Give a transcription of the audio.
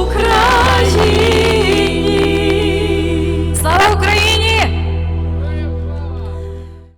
Україна!